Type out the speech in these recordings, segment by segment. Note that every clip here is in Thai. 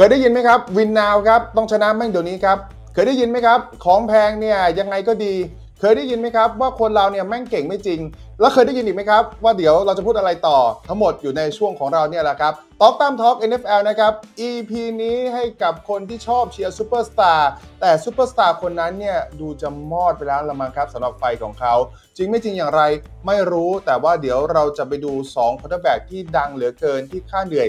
เคยได้ยินไหมครับวินนาวครับต้องชนะแม่งเดี๋ยวนี้ครับเคยได้ยินไหมครับ ของแพงเนี่ยยังไงก็ดี เคยได้ยินไหมครับ ว่าคนเราเนี่ยแม่งเก่งไม่จริง แล้วเคยได้ยินอีกไหมครับ ว่าเดี๋ยวเราจะพูดอะไรต่อ ทั้งหมดอยู่ในช่วงของเราเนี่ยแหละครับท็อกตามท็อก NFL นะครับ EP นี้ให้กับคนที่ชอบเชียร์ซูเปอร์สตาร์แต่ซูเปอร์สตาร์คนนั้นเนี่ยดูจะมอดไปแล้วละมั้งครับสำหรับไฟของเขา จริงไม่จริงอย่างไรไม่รู้แต่ว่าเดี๋ยวเราจะไปดู2 quarterback แบที่ดังเหลือเกินที่ค่าเหนื่อย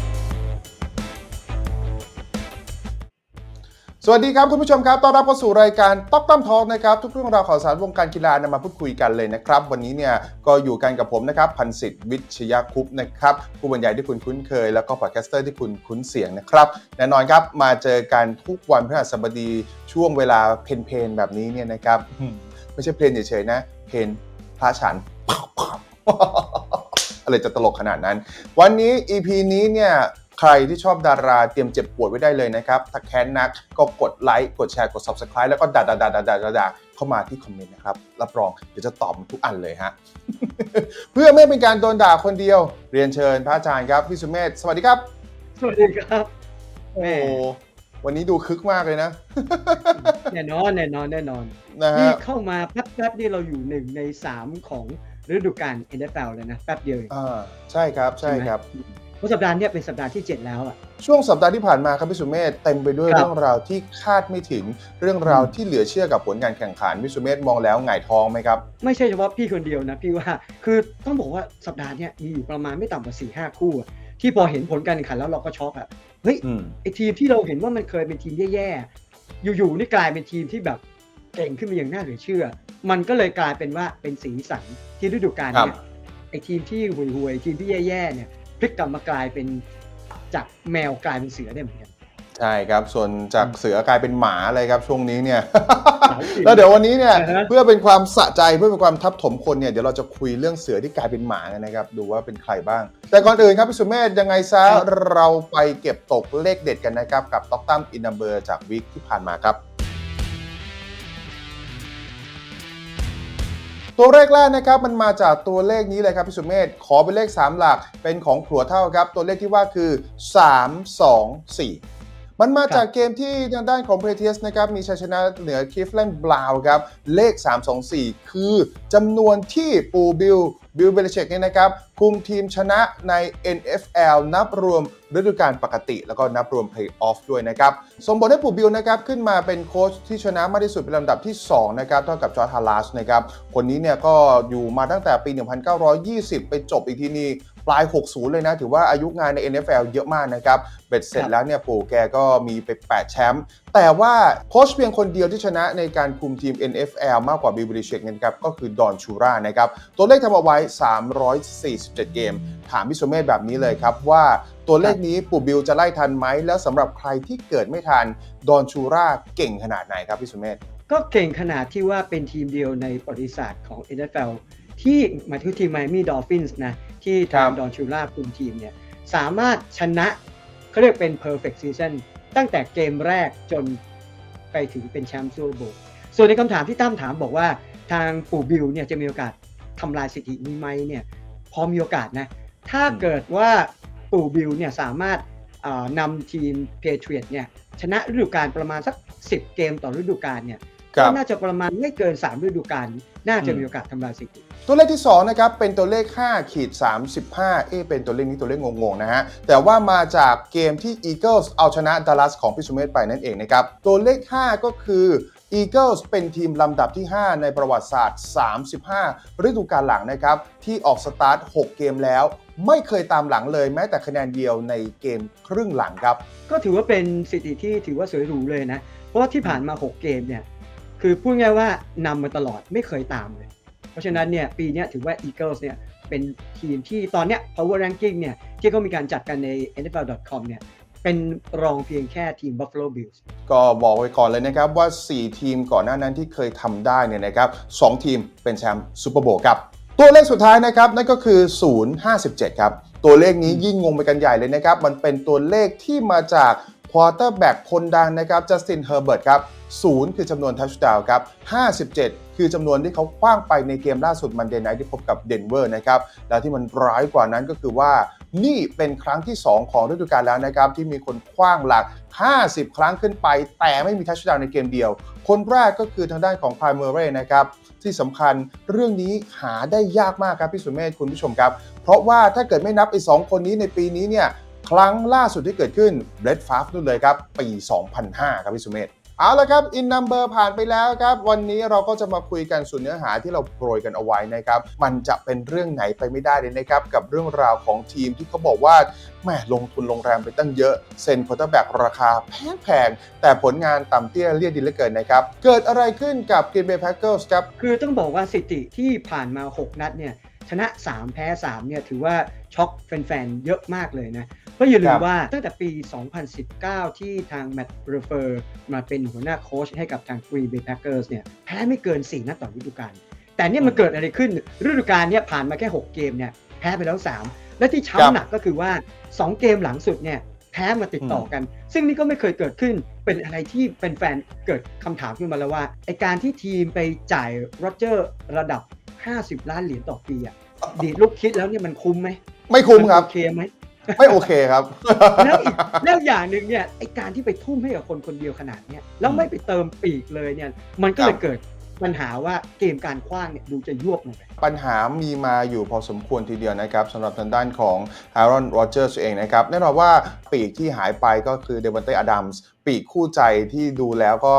สวัสดีครับคุณผู้ชมครับต้อนรับเข้าสู่รายการต๊อกตั้มทอล์กนะครับทุกเรื่องราวข่าวสารวงการกีฬานำมาพูดคุยกันเลยนะครับ วันนี้เนี่ยก็อยู่กันกับผมนะครับพันสิทธิ์วิชยาคุปต์นะครับผู้บรรยายที่คุณคุ้นเคย แล้วก็พอดแคสเตอร์ที่คุณคุ้นเสียงนะครับแน่นอนครับมาเจอกันทุกวันพฤหัสบดีช่วงเวลาเพลนๆแบบนี้เนี่ยนะครับไม่ใช่เพลนเฉยๆนะ เพลนพระฉันอะไรจะตลกขนาดนั้น วันนี้ EP นี้เนี่ย ใครที่ชอบดาราเตรียมเจ็บปวดไว้ได้เลยนะครับ ถ้าแค้นนักก็กดไลค์กดแชร์กด Subscribe แล้วก็ด่าด่าด่าด่าด่าด่าเข้ามาที่คอมเมนต์นะครับ รับรองเดี๋ยวจะตอบทุกอันเลยฮะ เพื่อไม่เป็นการโดนด่าคนเดียว เรียนเชิญพระอาจารย์ครับพี่สุเมธสวัสดีครับ สวัสดีครับโอ้วันนี้ดูคึกมากเลยนะ แน่นอนแน่นอนแน่นอนนะนี่ฮะเข้ามาแป๊บๆนี่เราอยู่หนึ่งในสามของฤดูกาล NFL เลยนะแป๊บเดียวเองอ่าใช่ครับใช่ครับ เพราะสัปดาห์เนี้ยเป็นสัปดาห์ที่ 7 แล้วอะช่วงสัปดาห์ที่ผ่านมาครับพี่สุเมธเต็มไปด้วยครับเรื่องราวที่คาดไม่ถึงเรื่องราวที่เหลือเชื่อกับผลการแข่งขันพี่สุเมธมองแล้วหงายท้องไหมครับ ไม่ใช่เฉพาะพี่คนเดียวนะพี่ว่าคือต้องบอกว่าสัปดาห์เนี้ยมีอยู่ประมาณไม่ต่ำกว่า4ี่ห้าคู่อะที่พอเห็นผลการแข่งขันแล้วเราก็ช็อกอะเฮ้ยอืมไอทีมที่เราเห็นว่ามันเคยเป็นทีมแย่ๆอยู่ๆนี่กลายเป็นทีมที่แบบเก่งขึ้นมาอย่างน่าเหลือเชื่อ มันก็เลยกลายเป็นว่าเป็นสีสันที่ฤดูกาลเนี่ยไอทีมที่ห่วยๆทีมที่แย่ๆเนี่ย พลิกกลับมากลายเป็นจากแมวกลายเป็นเสือได้เหมือนกันใช่ครับ ส่วนจากเสือกลายเป็นหมาเลยครับช่วงนี้เนี่ยหมาจริงแล้วเดี๋ยววันนี้เนี่ยอ่าฮะเพื่อเป็นความสะใจเพื่อเป็นความทับถมคนเนี่ยเดี๋ยวเราจะคุยเรื่องเสือที่กลายเป็นหมากันนะครับ ดูว่าเป็นใครบ้าง แต่ก่อนอื่นครับพี่สุเมธยังไงซะเราไปเก็บตกเลขเด็ดกันนะครับ กับต็อกตั้มอินนัมเบอร์จากวิกที่ผ่านมาครับ ตัวเลขแรกนะครับมันมาจากตัวเลขนี้เลยครับพี่สุเมธขอเป็นเลข 3 หลักเป็นของผัวเท่าครับ ตัวเลขที่ว่าคือ 3 2 4มันมาจากเกมที่ทางด้านของเพเทียสนะครับมีชัยชนะเหนือคิฟแลนด์บราวน์ครับ เลข 324 คือจำนวนที่ปูบิลบิลเบลเชกเนี่ยนะครับคุมทีมชนะใน NFL นับรวมฤดูกาลปกติ แล้วก็นับรวมเพลย์ออฟด้วยนะครับส่งผลให้ปูบิลนะครับขึ้นมาเป็นโค้ชที่ชนะมากที่สุดเป็นลำดับที่2นะครับเท่ากับจอร์จฮาร์ลาสนะครับคนนี้เนี่ยก็อยู่มาตั้งแต่ปี 1920 ไปจบอีกทีนี้ปลาย 60 เลยนะ ถือว่าอายุงานใน NFL เยอะมากนะครับ เบ็ดเสร็จแล้วเนี่ยปู่แกก็มีไป 8 แชมป์ แต่ว่าโค้ชเพียงคนเดียวที่ชนะในการคุมทีม NFL มากกว่าบิลบริเชกนะครับก็คือดอนชูรานะครับ ตัวเลขทำเอาไว้ 347 เกม ถามพี่สุเมธแบบนี้เลยครับว่าตัวเลขนี้ปู่บิลจะไล่ทันไหม แล้วสำหรับใครที่เกิดไม่ทัน ดอนชูราเก่งขนาดไหนครับพี่สุเมธก็เก่งขนาดที่ว่าเป็นทีมเดียวในประวัติศาสตร์ของ NFL ที่หมายถึงทีมไมมี่ดอลฟินส์นะที่ทางครับดอนชูล่าคุมทีมเนี่ยสามารถชนะเขาเรียกเป็น perfect season ตั้งแต่เกมแรกจนไปถึงเป็นแชมป์ซูเปอร์โบว์ส่วนในคำถามที่ตั้มถามบอกว่าทางปู่บิลเนี่ยจะมีโอกาสทำลายสถิตินี้ไหมเนี่ยพอมีโอกาสนะ ถ้าเกิดว่าปู่บิลเนี่ยสามารถนำทีมเพเทรียตเนี่ยชนะฤดูกาลประมาณสัก 10 เกมต่อฤดูกาลเนี่ย ก็น่าจะประมาณไม่เกิน 3 ฤดูกาลน่าจะอืมมีโอกาสทำลายสถิติ ตัวเลขที่ 2 นะครับ เป็นตัวเลข5ขีด35 เอ๊ะเป็นตัวเลขนี้ตัวเลขงงๆนะฮะ แต่ว่ามาจากเกมที่ Eagles เอาชนะดัลลัสของพิสุเมธไปนั่นเองนะครับ ตัวเลข 5 ก็คือ Eagles เป็นทีมลำดับที่ 5 ในประวัติศาสตร์ 35 ฤดูกาลหลังนะครับ ที่ออกสตาร์ท 6 เกมแล้ว ไม่เคยตามหลังเลยแม้แต่คะแนนเดียวในเกมครึ่งหลังครับ ก็ถือว่าเป็นสถิติที่ถือว่าสวยหรูเลยนะ เพราะว่าที่ผ่านมา 6 เกมเนี่ย คือพูดง่ายว่านำมาตลอดไม่เคยตามเลย เพราะฉะนั้นเนี่ยปีนี้ถือว่า Eagles เนี่ยเป็นทีมที่ตอนเนี้ย power ranking เนี่ยที่เขามีการจัดกันใน NFL.com เนี่ยเป็นรองเพียงแค่ทีม Buffalo Bills ก็บอกไว้ก่อนเลยนะครับว่า 4 ทีมก่อนหน้านั้นที่เคยทำได้เนี่ยนะครับ2ทีมเป็นแชมป์ซูเปอร์โบว์ครับ ตัวเลขสุดท้ายนะครับ นั่นก็คือ 057 ครับ ตัวเลขนี้ยิ่งงงไปกันใหญ่เลยนะครับ มันเป็นตัวเลขที่มาจาก ควอเตอร์แบ็กคนดังนะครับจัสตินเฮอร์เบิร์ตครับ0คือจำนวนทัชดาวครับ57 คือจำนวนที่เขาคว้างไปในเกมล่าสุดมันเดนไนที่พบกับเดนเวอร์นะครับ แล้วที่มันร้ายกว่านั้นก็คือว่า นี่เป็นครั้งที่ 2 ของฤดูกาลแล้วนะครับ ที่มีคนคว้างหลัก 50 ครั้งขึ้นไป แต่ไม่มีทัชดาวในเกมเดียว คนแรกก็คือทางด้านของพายเมอร์เรนะครับ ที่สำคัญเรื่องนี้หาได้ยากมากครับพี่สุเมธคุณผู้ชมครับ เพราะว่าถ้าเกิดไม่นับไอ้สองคนนี้ในปีนี้เนี่ย ครั้งล่าสุดที่เกิดขึ้นเ e ดฟาฟนู่นเลยครับ ปี 2005 ครับพี่สุเมธเอาละครับอินนัมเบอร์ผ่านไปแล้วครับ วันนี้เราก็จะมาคุยกันส่วนเนื้อหาที่เราโปรยกันเอาไว้นะครับ มันจะเป็นเรื่องไหนไปไม่ได้เลยนะครับ กับเรื่องราวของทีมที่เขาบอกว่าแม่ลงทุนลงแรงไปตั้งเยอะเซ็นคอร์ตแบ็กราคาแพงๆ แต่ผลงานต่ำเตี้ยเลียดดีเหลือเกินนะครับ เกิดอะไรขึ้นกับ Green Bay Packers ครับ คือต้องบอกว่าสิติที่ผ่านมา 6 นัดเนี่ย ชนะ 3 แพ้ 3 เนี่ยถือว่าช็อกแฟนๆ เยอะมากเลยนะเพราะอย่าลืครัมบว่าตั้งแต่ปี 2019 ที่ทางแมตต์เรเฟอร์มาเป็นหัวหน้าโค้ชให้กับทาง Green Bay Packers เนี่ยแพ้ไม่เกิน 4 นัดต่อฤดูกาลแต่เนี่ยมันเกิดอะไรขึ้นฤดูกาลเนี่ยผ่านมาแค่ 6 เกมเนี่ยแพ้ไปแล้ว 3 และที่ครับช้ำหนักก็คือว่า 2 เกมหลังสุดเนี่ยแพ้มาติดต่อกัน ซึ่งนี่ก็ไม่เคยเกิดขึ้น เป็นอะไรที่เป็นแฟนๆเกิดคำถามขึ้นมาแล้วว่าไอการที่ทีมไปจ่ายโรเจอร์ระดับ 50 ล้านเหรียญต่อปีอะดีดลูกคิดแล้วเนี่ยมันคุ้มไหมไม่คุ้มครับนโอเคไหมไม่โอเคครับ แล้วอีกแล้วอย่างหนึ่งเนี่ยไอการที่ไปทุ่มให้กับคนคนเดียวขนาดเนี้ยแล้วไม่ไปเติมปีกเลยเนี่ย มันก็เลคยรับเกิดปัญหาว่าเกมการคว้างเนี่ยดูจะยวบลงไปปัญหามีมาอยู่พอสมควรทีเดียวนะครับสำหรับทางด้านของ Aaron Rodgers เองนะครับ แน่นอนว่าปีกที่หายไปก็คือเดวันเต้อดัมส์ปีกคู่ใจที่ดูแล้วก็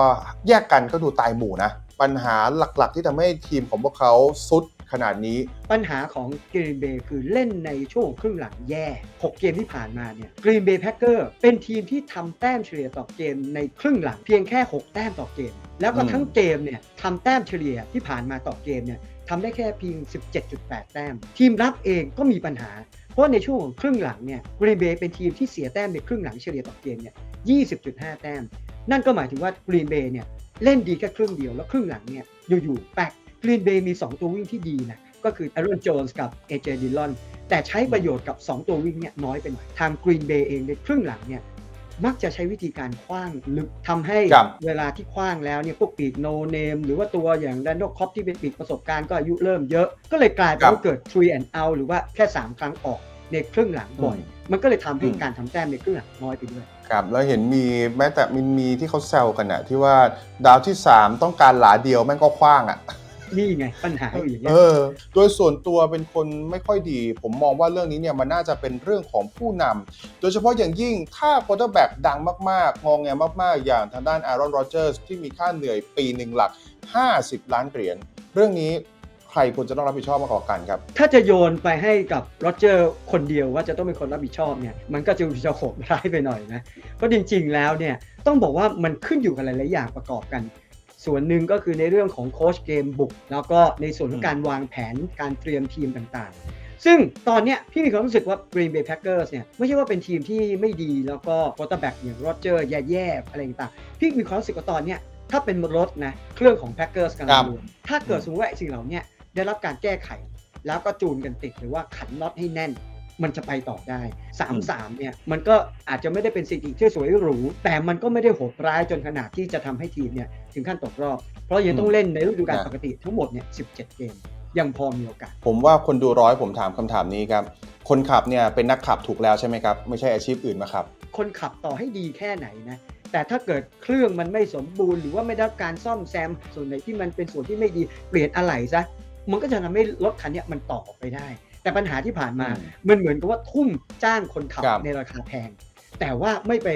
แยกกันก็ดูตายหมู่นะ ปัญหาหลักๆ ที่ทำให้ทีมของพวกเขาสุดขนาดนี้ ปัญหาของกรีนเบย์คือเล่นในช่วงครึ่งหลังแย่ 6 เกมที่ผ่านมาเนี่ยกรีนเบย์แพคเกอร์เป็นทีมที่ทำแต้มเฉลี่ยต่อเกมในครึ่งหลังเพียงแค่ 6 แต้มต่อเกม แล้วก็อืมทั้งเกมเนี่ยทำแต้มเฉลี่ยที่ผ่านมาต่อเกมเนี่ยทำได้แค่เพียง 17.8 แต้ม ทีมรับเองก็มีปัญหา เพราะในช่วงของครึ่งหลังเนี่ยกรีนเบย์เป็นทีมที่เสียแต้มในครึ่งหลังเฉลี่ยต่อเกมเนี่ย20.5 แต้ม นั่นก็หมายถึงว่ากรีนเบย์เนี่ย เล่นดีแค่ครึ่งเดียวแล้วครึ่งหลังเนี่ยอยู่ๆแปลกกรีนเบย์มี 2 ตัววิ่งที่ดีนะก็คือ Aaron Jones กับ AJ Dillon แต่ใช้ประโยชน์กับ 2 ตัววิ่งเนี่ยน้อยไปหน่อยทาง Green Bay เองในครึ่งหลังเนี่ยมักจะใช้วิธีการคว้างลึกทำให้ครับเวลาที่คว้างแล้วเนี่ยพวกปีกโนเนม หรือว่าตัวอย่างแดนโนคอปที่เป็นปีกประสบการณ์ก็อายุเริ่มเยอะ ก็เลยกลายเป็นครับว่าเกิด three and out หรือว่าแค่ 3 ครั้งออกในครึ่งหลังบ่อยอืมมันก็เลยทำให้อืมการทำแต้มในครึ่งหลังน้อยไปด้วย ครับแล้วเห็นมีแม้แต่มันมีที่เขาแซวกันอะที่ว่าดาวที่ 3 ต้องการหลาเดียวแม่งก็คว้างอะนี่ไงปัญหาอยู่อย่างเงี้เอยอโดยส่วนตัวเป็นคนไม่ค่อยดี ผมมองว่าเรื่องนี้เนี่ยมันน่าจะเป็นเรื่องของผู้นำโดยเฉพาะอย่างยิ่งถ้าโค u เตอร์แบ็กดังมากๆ งองแงมากๆ อย่างทางด้านอารอนโรเจอร์สที่มีค่าเหนื่อยปีหนึ่งหลัก 50 ล้านเหรียญเรื่องนี้ ใครควรจะต้องรับผิดชอบมากกว่ากันครับ ถ้าจะโยนไปให้กับโรเจอร์คนเดียวว่าจะต้องเป็นคนรับผิดชอบเนี่ยมันก็จะจะโหดร้ายไปหน่อยนะเพราะจริง ๆ แล้วเนี่ยต้องบอกว่ามันขึ้นอยู่กับหลายๆอย่างประกอบกัน ส่วนหนึ่งก็คือในเรื่องของโค้ชเกมบุก แล้วก็ในส่วนของการวางแผนการเตรียมทีมต่างๆซึ่งตอนเนี้ยพี่มีความรู้สึกว่า Green Bay Packers เนี่ยไม่ใช่ว่าเป็นทีมที่ไม่ดีแล้วก็ quarterback อย่างโรเจอร์แย่ๆอะไรต่างๆพี่มีความรู้สึกว่าตอนเนี้ยถ้าเป็นรถนะเครื่องของ Packers กำลัครังบรวนถ้าเกิดสมมติว่าไอ้สิ่งเหล่าเนี้ย ได้รับการแก้ไข แล้วก็จูนกันติดหรือว่าขันน็อตให้แน่น มันจะไปต่อได้3-3เนี่ยมันก็อาจจะไม่ได้เป็นสิ่งที่สวยหรู แต่มันก็ไม่ได้โหดร้ายจนขนาดที่จะทำให้ทีมเนี่ยถึงขั้นตกรอบ เพราะยังต้องเล่นในฤดูกาลนะปกติทั้งหมดเนี่ย17เกมยังพอมีโอกาส ผมว่าคนดูร้อยผมถามคำถามนี้ครับ คนขับเนี่ยเป็นนักขับถูกแล้วใช่ไหมครับ ไม่ใช่อาชีพอื่นมาครับ คนขับต่อให้ดีแค่ไหนนะ แต่ถ้าเกิดเครื่องมันไม่สมบูรณ์ หรือว่าไม่ได้รับการซ่อมแซม ส่วนไหนที่มันเป็นส่วนที่ไม่ดีเปลี่ยนอะไหล่ซะ มันก็จะทำให้รถคันเนี้ยมันต่อออกไปได้ แต่ปัญหาที่ผ่านมาอืมมันเหมือนกับว่าทุ่มจ้างคนขับครับในราคาแพง แต่ว่าไม่ไป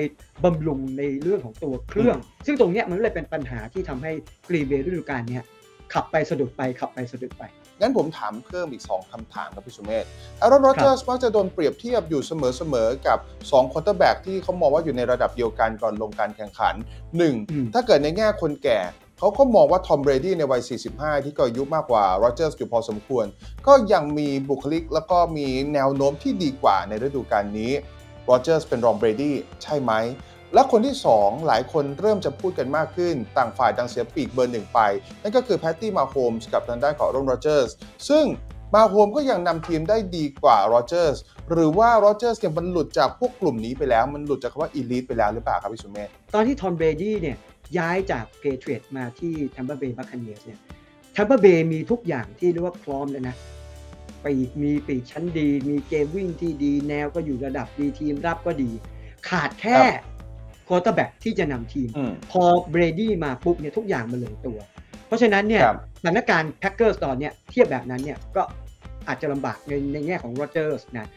บำรุงในเรื่องของตัวเครื่อง ซึ่งตรงเนี้ยมันเลยเป็นปัญหาที่ทำให้กรีเบย์ฤดูกาลเนี้ยขับไปสะดุดไปขับไปสะดุดไปงั้นผมถามเพิ่มอีก 2คำถามครับพี่สุเมธอารอนโรเจอร์สมักจะโดนเปรียบเทียบอยู่เสมอๆกับ2ควอเตอร์แบ็กที่เขามองว่าอยู่ในระดับเดียวกันก่อนลงการแข่งขันอืม 1. ถ้าเกิดในแง่คนแก่ เขาก็มองว่าทอมเบรดี้ในวัย 45 ที่ก็อายุมากกว่าโรเจอร์สอยู่พอสมควร ก็ยังมีบุคลิกแล้วก็มีแนวโน้มที่ดีกว่าในฤดูกาลนี้โรเจอร์สเป็นรองเบรดี้ใช่ไหม และคนที่ 2 หลายคนเริ่มจะพูดกันมากขึ้น ต่างฝ่ายต่างเสียปีกเบอร์หนึ่งไป นั่นก็คือแพตตี้มาโฮมส์กับทางด้านของรองโรเจอร์สซึ่งมาโฮมก็ยังนำทีมได้ดีกว่าโรเจอร์สหรือว่าโรเจอร์สเนี่ยมันหลุดจากพวกกลุ่มนี้ไปแล้ว มันหลุดจากคำว่าอีลิทไปแล้วหรือเปล่าครับพี่สุเมธตอนที่ทอมเบรดี้เนี่ย ย้ายจากเ a เทรดมาที่ Tampa Bay Buccaneers เนี่ย Tampa Bay มีทุกอย่างที่เรียกว่าพร้อมแล้วนะปีกมีปีกชั้นดี มีเกมวิ่งที่ดี แนวก็อยู่ระดับดีทีมรับก็ดี ขาดแค่ครับโคต e r แบ็กที่จะนำทีมอืมพอเบรดี้มาปุ๊บเนี่ยทุกอย่างมันลงตัว เพราะฉะนั้นเนี่ยครับสถานการณ์แพ็กเกอร์สตอนเนี้ยเทียบแบบนั้นเนี่ยก็อาจจะลำบากในในแง่ของโรเจอร์สนะ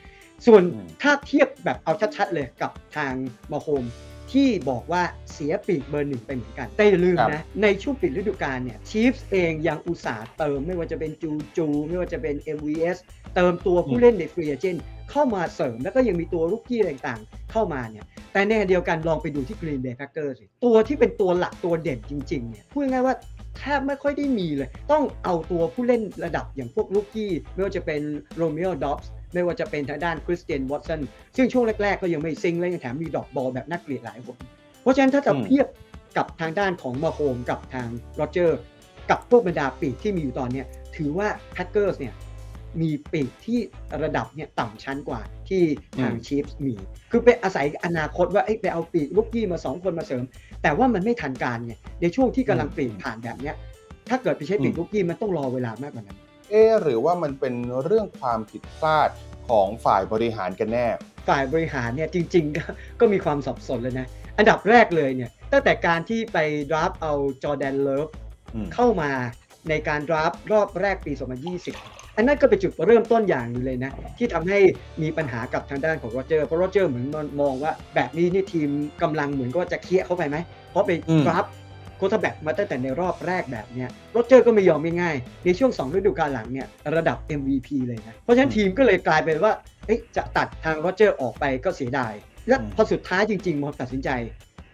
ส่วนอืมถ้าเทียบแบบเอาชัดๆเลยกับทางมาโฮม ที่บอกว่าเสียปีกเบอร์หนึ่งไปเหมือนกัน แต่อย่าลืมครับนะ ในช่วงปิดฤดูกาลเนี่ยชีฟส์เองยังอุตส่าห์เติมไม่ว่าจะเป็นจูจู ไม่ว่าจะเป็น MVS เติมตัวผู้เล่นในฟรีเอเจนเข้ามาเสริมแล้วก็ยังมีตัวรุกกี้อะไรต่างๆ เข้ามาเนี่ยแต่แน่เดียวกันลองไปดูที่ Green Bay Packers สิตัวที่เป็นตัวหลักตัวเด่นจริงๆเนี่ยพูดง่ายๆว่าแทบไม่ค่อยได้มีเลย ต้องเอาตัวผู้เล่นระดับอย่างพวกลูกกี้ ไม่ว่าจะเป็นโรเมโอดอ b ส์ ไม่ว่าจะเป็นทางด้านคริสเตียนวอตสันซึ่งช่วงแรก ๆ ก็ยังไม่ซิงค์และยังแถมมีดอกบอลแบบน่าเกลียดหลายคนเพราะฉะนั้นถ้าจะอืมเทียบกับทางด้านของมาโฮมกับทางโรเจอร์ กับพวกบรรดาปีกที่มีอยู่ตอนเนี้ยถือว่าแพ็กเกอร์สเนี่ยมีปีกที่ระดับเนี่ยต่ำชั้นกว่าที่ทางอืมชีฟส์มี คือไปอาศัยอนาคตว่าเอ้ยไปเอาปีกลูกกี้มา 2 คนมาเสริม แต่ว่ามันไม่ทันการไงในช่วงที่กำลังเปลี่ยนผ่านแบบเนี้ยถ้าเกิดไปใช้ปีกอืมลูกกี้มันต้องรอเวลามากกว่านั้น เอะหรือว่ามันเป็นเรื่องความผิดพลาดของฝ่ายบริหารกันแน่ ฝ่ายบริหารเนี่ยจริงๆก็ก็มีความสับสนเลยนะ อันดับแรกเลยเนี่ยตั้งแต่การที่ไปดราฟเอาจอร์แดนเลิฟอืมเข้ามาในการดราฟรอบแรกปี 2020 อันนั้นก็เป็นจุดเริ่มต้นอย่างหนึงเลยนะ ที่ทำให้มีปัญหากับทางด้านของโรเจอร์เพราะโรเจอร์เหมือนมองว่าแบบนี้นี่ทีมกำลังเหมือนก็จะเคลียร์เข้าไปไหม เพราะไปอืมดราฟ โคตรแบ็กมาตั้งแต่ในรอบแรกแบบเนี้ยโรเจอร์ก็ไม่ยอมง่ายๆในช่วง 2 ฤดูกาลหลังเนี่ยระดับ MVP เลยนะ เพราะฉะนั้นทีมก็เลยกลายเป็นว่าเอ๊ะจะตัดทางโรเจอร์ออกไปก็เสียดาย และอืมพอสุดท้ายจริงๆมอตัดสินใจ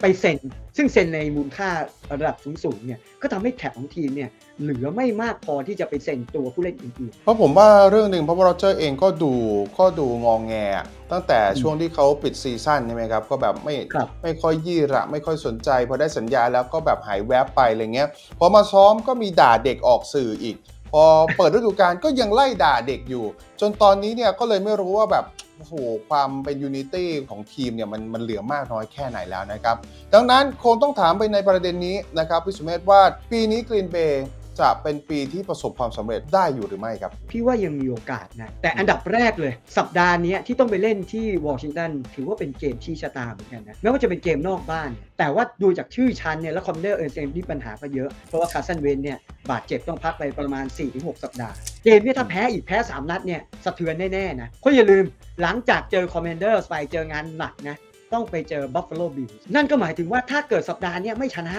ไปเซ็น ซึ่งเซ็นในมูลค่าระดับสูงๆเนี่ยก็ทำให้แคปของทีมเนี่ยเหลือไม่มากพอที่จะไปเซ็นตัวผู้เล่นอื่นเพราะผมว่าเรื่องหนึ่งเพราะว่าโรเจอร์เองก็ดูก็ดูงองแงอะ ตั้งแต่ช่วงที่เขาปิดซีซั่นใช่ไหมครับ ก็แบบไม่ครับไม่ค่อยยี่ระ ไม่ค่อยสนใจ พอได้สัญญาแล้วก็แบบหายแวบไปอะไรเงี้ยพอมาซ้อมก็มีด่าเด็กออกสื่ออีก พอเปิดฤดูกาลก็ยังไล่ด่าเด็กอยู่ จนตอนนี้เนี่ยก็เลยไม่รู้ว่าแบบโอ้โหความเป็นยูนิตี้ของทีมเนี่ยมันมันเหลือมากน้อยแค่ไหนแล้วนะครับ ดังนั้นคงต้องถามไปในประเด็นนี้นะครับพี่สุเมธว่าปีนี้กรีนเบย์ จะเป็นปีที่ประสบความสำเร็จได้อยู่หรือไม่ครับ พี่ว่ายังมีโอกาสนะ แต่อันดับแรกเลย สัปดาห์เนี้ยที่ต้องไปเล่นที่วอชิงตันถือว่าเป็นเกมชี้ชะตาเหมือนกันนะแม้ว่าจะเป็นเกมนอกบ้าน แต่ว่าดูจากชื่อชั้นเนี่ยแล้วคอมเดอร์เออร์เซมที่ปัญหาก็เยอะ เพราะว่าคาร์สันเวนเนี่ยบาดเจ็บต้องพักไปประมาณ 4-6 สัปดาห์ เกมเนี้ถ้าแพ้อีกแพ้ 3 นัดเนี่ยสะเทือนแน่ๆนะเพราะอย่าลืมหลังจากเจอคอมเมนเดอร์ไปเจองานหนักนะต้องไปเจอ Buffalo Bills นั่นก็หมายถึงว่าถ้าเกิดสัปดาห์เนี้ยไม่ชนะ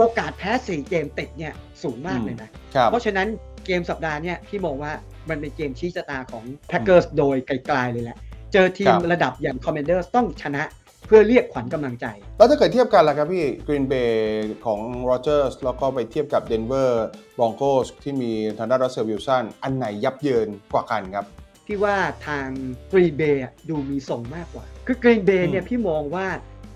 โอกาสแพ้4เกมติดเนี่ยสูงมากเลยนะครับเพราะฉะนั้นเกมสัปดาห์เนี่ยพี่มองว่ามันเป็นเกมชี้ชะตาของ Packers โดยไกลๆเลยแหละ เจอทีคมรับระดับอย่าง Commanders ต้องชนะเพื่อเรียกขวัญกำลังใจ แล้วถ้าเกิดเทียบกันล่ะครับพี่กรีนเบย์ของโรเจอร์สแล้วก็ไปเทียบกับเดนเวอร์บ o องโกสที่มีทางด้านรัสเซลวิลสันอันไหนยับเยินกว่ากันครับพี่ว่าทาง Green Bay อะดูมีทรงมากกว่า คือ Green Bay เนี่ยอืมพี่มองว่า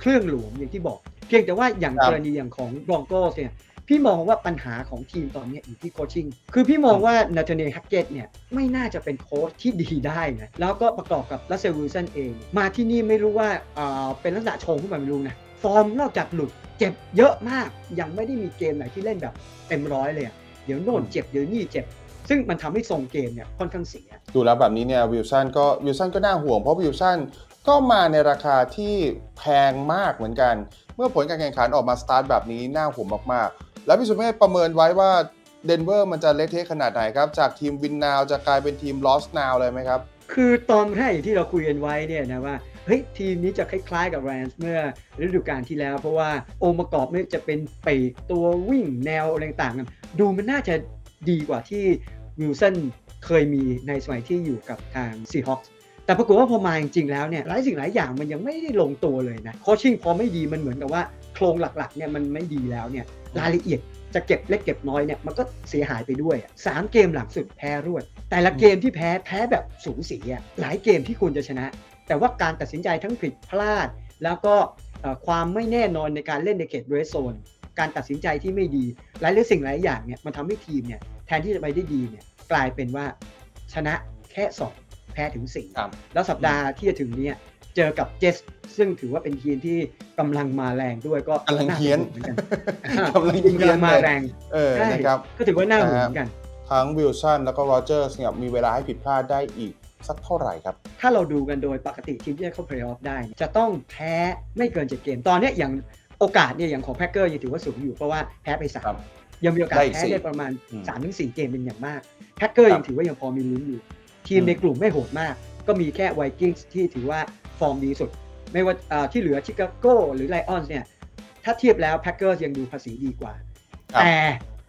เครื่องหลวมอย่างที่บอก เพียงแต่ว่าอย่างครับกรณีอย่างของ Broncos เนี่ยพี่มองว่าปัญหาของทีมตอนเนี้ยอยู่ที่โคชชิ่ง คือพี่มองว่านาธาเนลฮักเกตเนี่ยไม่น่าจะเป็นโค้ชที่ดีได้นะ แล้วก็ประกอบกับรัสเซลวิลสันเอง มาที่นี่ไม่รู้ว่าเอ่อเป็นลักษณะชงขึ้นมาไม่รู้นะ ฟอร์มนอกจากหลุดเจ็บเยอะมาก ยังไม่ได้มีเกมไหนที่เล่นแบบเต็มร้อยเลยอะเดี๋ยวโน่นเจ็บเดี๋ยวนี่เจ็บ ซึ่งมันทำให้ทรงเกมเนี่ยค่อนข้างเสีย ดูแล้วแบบนี้เนี่ยวิลสันก็วิลสันก็น่าห่วงเพราะวิลสัน ก็มาในราคาที่แพงมากเหมือนกัน เมื่อผลการแข่งขันออกมาสตาร์ทแบบนี้น่าห่วงมากๆ แล้วพี่สุเมธประเมินไว้ว่าเดนเวอร์มันจะเละเทะขนาดไหนครับ จากทีมวินนาวจะกลายเป็นทีมลอสนาวเลยไหมครับ คือตอนแรกอย่างที่เราคุยกันไว้เนี่ยนะว่าเฮ้ยทีมนี้จะคล้ายๆกับแรนส์เมื่อฤดูกาลที่แล้ว เพราะว่าองค์ประกอบไม่ว่าจะเป็นปีกตัววิ่งแนวอะไรต่างๆกันดูมันน่าจะดีกว่าที่วิลสันเคยมีในสมัยที่อยู่กับทางซีฮอค แต่ปรากฏว่าพอมาจริงๆแล้วเนี่ยหลายสิ่งหลายอย่างมันยังไม่ได้ลงตัวเลยนะโคชชิ่งพอไม่ดีมันเหมือนกับว่าโครงหลักๆเนี่ยมันไม่ดีแล้วเนี่ยรายละเอียดจะเก็บเล็กเก็บน้อยเนี่ยมันก็เสียหายไปด้วยอะสามเกมหลังสุดแพ้รวด แต่ละเกมที่แพ้แพ้แบบสูสีอะหลายเกมที่ควรจะชนะ แต่ว่าการตัดสินใจทั้งผิดพลาด แล้วก็เอ่อความไม่แน่นอนในการเล่นในเขตเรสโซนการตัดสินใจที่ไม่ดีหลายหรือสิ่งหลายอย่างเนี่ยมันทำให้ทีมเนี่ยแทนที่จะไปได้ดีเนี่ยกลายเป็นว่าชนะแค่ 2 แพ้ถึง4ครับแล้วสัปดาห์ที่จะถึงเนี้เจอกับเจสซึ่งถือว่าเป็นทีมที่กำลังมาแรงด้วยก็กำลังเฮี้ยนาป็ห่วงเหมือนกันกำลังทีมเฮี้ยนกำลังมาเลยแรงเออใช่นะครับก็ถือว่าน่าห่วงเหมือนกัน ทั้งวิลสันแล้วก็โรเจอร์สเนี่ยมีเวลาให้ผิดพลาดได้อีกสักเท่าไหร่ครับ ถ้าเราดูกันโดยปกติทีมที่จะเข้าเพลย์ออฟได้เนี่ยจะต้องแพ้ไม่เกิน 7 เกม ตอนเนี้ยอย่างโอกาสเนี่ยอย่างของแพ็คเกอร์ยังถือว่าสูงอยู่เพราะว่าแพ้ไปสาครัมบยังมีโอกาสได้อีกแพ้สี่ได้ประมาณอืม3าถึงสเกมเป็นอย่างมากแพ็คเกอร์ครับยังถือว่ายังพอมีลุ้นอยู่ ทีมอืมในกลุ่มไม่โหดมาก ก็มีแค่ไวกิ้งส์ที่ถือว่าฟอร์มดีสุด ไม่ว่าอ่าที่เหลือชิคาโกหรือไลออนส์เนี่ย ถ้าเทียบแล้วแพ็คเกอร์ยังดูภาษีดีกว่าครับแต่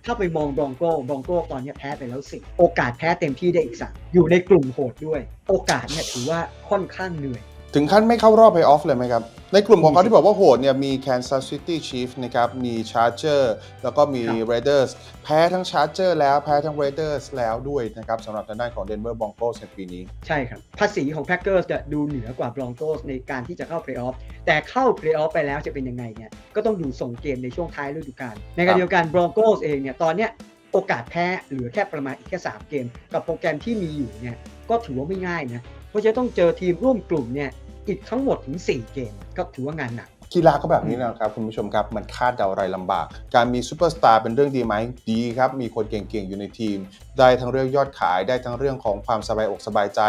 ถ้าไปมองบรองโก้บรองโก้ตอนเนี้ยแพ้ไปแล้วสิโอกาสแพ้เต็มที่ได้อีกสามอยู่ในกลุ่มโหดด้วย โอกาสเนี่ยถือว่าค่อนข้างเหนื่อย ถึงขั้นไม่เข้ารอบ Playoff เลยไหมครับ ในกลุ่มของเขาที่บอกว่าโหดเนี่ยมี Kansas City Chiefs นะครับ มี Charger แล้วก็มีครับ Raiders แพ้ทั้ง Charger แล้วแพ้ทั้ง Raiders แล้วด้วยนะครับสำหรับทางด้านของ Denver Broncos ในปีนี้ ใช่ครับ ภาษีของแพ็คเกอร์จะดูเหนือกว่าบรองโกสในการที่จะเข้าเพลย์ออฟแต่เข้าเพลย์ออฟไปแล้วจะเป็นยังไงเนี่ยก็ต้องดูส่งเกมในช่วงท้ายฤดูกาลในขณะเดียวกันบรองโกสเองเนี่ยตอนเนี้ยโอกาสแพ้เหลือแค่ประมาณอีกแค่ 3 เกม กับโปรแกรมที่มีอยู่เนี่ยก็ถือว่าไม่ง่ายนะ เพราะจะต้องเจอทีมร่วมกลุ่มเนี่ย อีกทั้งหมดถึง 4 เกมก็ถือว่างานหนักกีฬาก็แบบนี้นะครับคุณผู้ชมครับ มันคาดเดาอะไรลำบาก การมีซูเปอร์สตาร์เป็นเรื่องดีไหมดีครับ มีคนเก่งๆ อยู่ในทีม ได้ทั้งเรื่องยอดขายได้ทั้งเรื่องของความสบายอกสบายใจ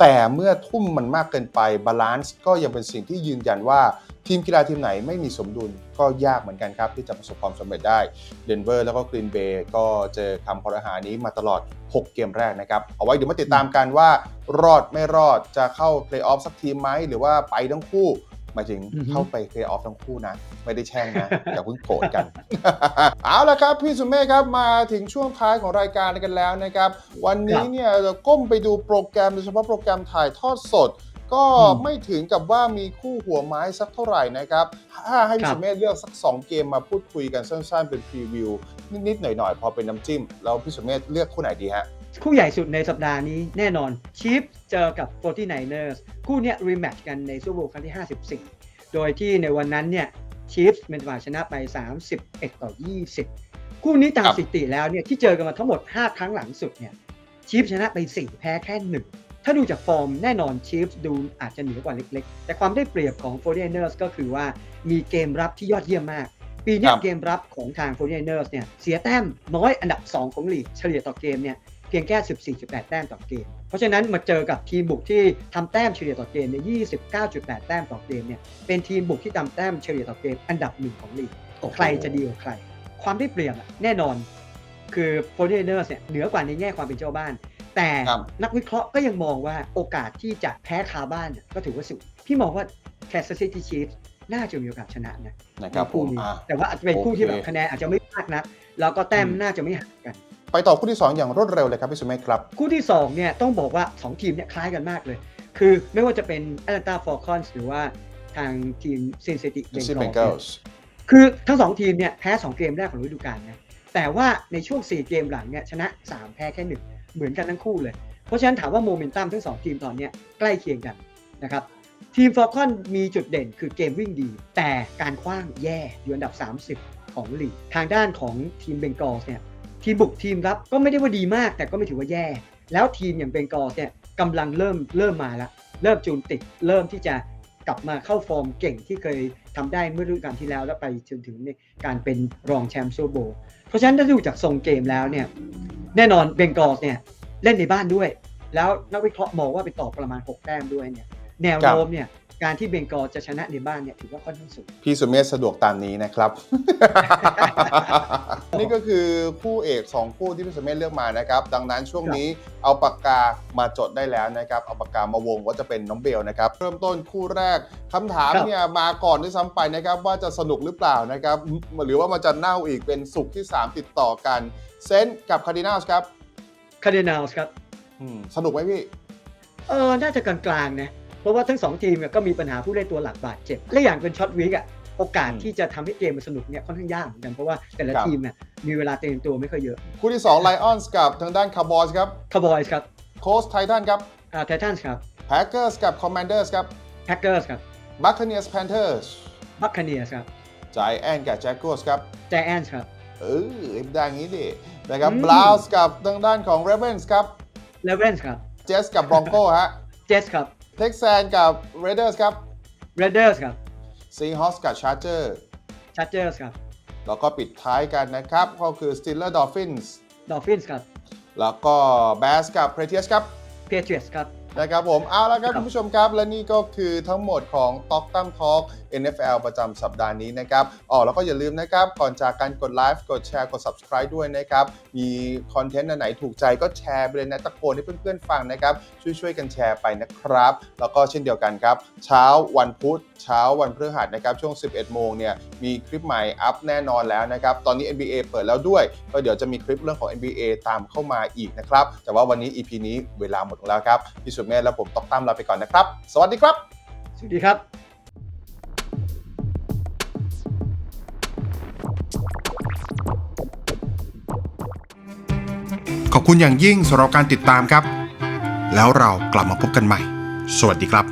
แต่เมื่อทุ่มมันมากเกินไปบาลานซ์ก็ยังเป็นสิ่งที่ยืนยันว่า ทีมกีฬาทีมไหนไม่มีสมดุลก็ยากเหมือนกันครับ ที่จะประสบความสำเร็จได้เดนเวอร์แล้วก็กรีนเบย์ก็เจอคำพอรหานี้มาตลอด 6 เกมแรกนะครับ เอาไว้เดี๋ยวมาติดตามกันว่ารอดไม่รอดจะเข้าเพลย์ออฟสักทีมไหมหรือว่าไปทั้งคู่หมายถึงอือฮึเข้าไปเพลย์ออฟทั้งคู่นะ ไม่ได้แช่งนะอย่าเพิ่งโกรธกัน เอาละครับ พี่สุมเมฆครับมาถึงช่วงท้ายของรายการกันแล้วนะครับ วันนี้เนี่ยเราก้มไปดูโปรแกรมโดยเฉพาะโปรแกรมถ่ายทอดสด ก็อืมไม่ถึงกับว่ามีคู่หัวไม้สักเท่าไหร่นะครับ ถ้าให้พี่ครับสุมเมฆเลือกสัก 2 เกมมาพูดคุยกันสั้นๆ เป็นพรีวิว นิดๆหน่อยๆ พอเป็นน้ำจิ้ม แล้วพี่สุมเมฆเลือกคู่ไหนดีฮะ คู่ใหญ่สุดในสัปดาห์นี้แน่นอนชีฟเจอกับ 49ers คู่เนี้ยรีแมตช์กันในซูเปอร์โบว์ครั้งที่ 54 โดยที่ในวันนั้นเนี่ยชีฟเป็นฝ่ายชนะไป 31 ต่อ 20 คู่นี้ตามครับสถิติแล้วเนี่ยที่เจอกันมาทั้งหมด 5 ครั้งหลังสุดเนี่ยชีฟชนะไป 4 แพ้แค่1ถ้าดูจากฟอร์มแน่นอนชีฟดูอาจจะเหนือกว่าเล็กๆ แต่ความได้เปรียบของ 49ers ก็คือว่ามีเกมรับที่ยอดเยี่ยมมาก ปีเนี้ยครับเกมรับของทาง 49ers เนี่ยเสียแต้มน้อยอันดับ 2 ของลีกเฉลี่ยต่อเกมเนี่ยเพียงแค่ 14.8 แต้มต่อเกม เพราะฉะนั้นมาเจอกับทีมบุกที่ทำแต้มเฉลี่ยต่อเกมเนี่ย29.8 แต้มต่อเกมเนี่ยเป็นทีมบุกที่ทำแต้มเฉลี่ยต่อเกมอันดับหนึ่งของลีกใครจะดีกว่าใคร ความได้เปรียบอะแน่นอน คือ f o r t i n e r s เนี่ยเหนือกว่าในแง่ความเป็นเจ้าบ้าน แต่ครับนักวิเคราะห์ก็ยังมองว่าโอกาสที่จะแพ้คาบ้านเนี่ยก็ถือว่าสูงพี่มองว่า Kansas City Chiefs น่าจะมีโอกาสชนะนะนะครับผคู่มนี้อะแต่ว่าอาจจะเป็นคู่ที่แบบโอเคคะแนนอาจจะไม่มากนัก แล้วก็แต้มอืมน่าจะไม่ห่างกัน ไปต่อคู่ที่ 2 อย่างรวดเร็วเลยครับพี่สุมเมฆครับ คู่ที่2เนี่ยต้องบอกว่า 2 ทีมเนี่ยคล้ายกันมากเลย คือไม่ว่าจะเป็น Atlanta Falcons หรือว่าทางทีม Cincinnati d i c Bengals เนี่ย Bengals คือทั้ง2ทีมเนี่ยแพ้ 2 เกมแรกของฤดูกาลนะแต่ว่าในช่วง 4 เกมหลังเนี่ยชนะ 3 แพ้แค่ 1 เหมือนกันทั้งคู่เลย เพราะฉะนั้นถามว่าโมเมนตัมทั้ง2ทีมตอนนี้ใกล้เคียงกันนะครับทีม Falcon มีจุดเด่นคือเกมวิ่งดี แต่การคว้างแย่อยู่อันดับ 30 ของลีกทางด้านของทีมเบงกอลส์เนี่ยทีมบุกทีมรับก็ไม่ได้ว่าดีมาก แต่ก็ไม่ถือว่าแย่ แล้วทีมอย่างเบงกอลส์เนี่ยกำลังเริ่มเริ่มมาล้วเริ่มจูนติดเริ่มที่จะกลับมาเข้าฟอร์มเก่งที่เคยทำได้เมื่อฤดูกาลที่แล้วแล้วไปจนถึงในการเป็นรองแชมป์ซูเปอร์โบ เพราะฉะนั้นถ้าดูจากทรงเกมแล้วเนี่ย แน่นอนเบงกอลส์เนี่ยเล่นในบ้านด้วย แล้วนักวิเคราะห์มองว่าไปต่อประมาณ 6 แต้มด้วยเนี่ย แนวโน้มเนี่ย การที่เบงกอลจะชนะในบ้านเนี่ยถือว่าค่อนข้างสูง พี่สุเมธสะดวกตามนี้นะครับ นี่ก็คือคู่เอก 2 คู่ที่พี่สุเมธเลือกมานะครับ ดังนั้นช่วงนี้เอาปากกามาจดได้แล้วนะครับ เอาปากกามาวงว่าจะเป็นน้องเบลนะครับ เริ่มต้นคู่แรกคำถามครับเนี่ยมาก่อนด้วยซ้ำไปนะครับ ว่าจะสนุกหรือเปล่านะครับ หรือว่ามันจะเน่าอีกเป็นสุกร์ที่ 3 ติดต่อกันเซนต์กับคาร์ดินาลส์ครับคาร์ดินาลส์ครับอืมสนุกไหมพี่เออน่าจะกลางๆนะ เพราะว่าทั้งสองทีมเนี่ยก็มีปัญหาผู้เล่นตัวหลักบาดเจ็บ และอย่างเป็นช็อตวิกอะโอกาสอืมที่จะทำให้เกมมันสนุกเนี่ยค่อนข้างยากเหมือนกันเพราะว่าแต่ละครับทีมเนี่ยมีเวลาเตรียมตัวไม่ค่อยเยอะ คู่ที่2ไลออนส์กับทางด้านคาร์บอยส์ครับคาร์บอยส์ครับโคสไททันครับอ่าไททันส์ครับ Packers กับ Commanders ครับ Packers ครับ Buccaneers Panthers Buccaneers ครับ Giants กับ Jaguars ครับ Giants ครับเออเอ็มได้งี้ดินะครับอืม Browns กับทางด้านของ Ravens ครับ Ravens ครับ Jets กับ Bronco ฮะ Jets ครับ Texans กับ Raiders ครับ Raiders ครับ Seahawks กับ Chargers Chargers ครับ แล้วก็ปิดท้ายกันนะครับ ก็คือ Steelers Dolphins Dolphins ครับ แล้วก็ Bears กับ Patriots ครับ Patriots ครับ นะครับผมเอาละครับครับคุณผู้ชมครับ และนี่ก็คือทั้งหมดของ t อกตั้มทอ l k NFL ประจำสัปดาห์นี้นะครับอ๋อแล้วก็อย่าลืมนะครับ ก่อนจากการกดไลฟ์กดแชร์กด subscribe ด้วยนะครับ มีคอนเทนต์อันไหนถูกใจก็แชร์ไปเลยนะตะโกนให้เพื่อนๆฟังนะครับ ช่วยๆกันแชร์ไปนะครับ แล้วก็เช่นเดียวกันครับ เช้าวันพุธ เช้าวันพฤหัสนะครับช่วง 11 โมงเนี่ยมีคลิปใหม่อัพแน่นอนแล้วนะครับ ตอนนี้ NBA เปิดแล้วด้วย ก็เดี๋ยวจะมีคลิปเรื่องของ NBA ตามเข้ามาอีกนะครับ แต่ว่าวันนี้ EP นี้เวลาหมดลงแล้วครับพี่สุดเมธและผมตอกตั้มลาไปก่อนนะครับ สวัสดีครับ สวัสดีครับขอบคุณอย่างยิ่งสำหรับการติดตามครับ แล้วเรากลับมาพบกันใหม่ สวัสดีครับ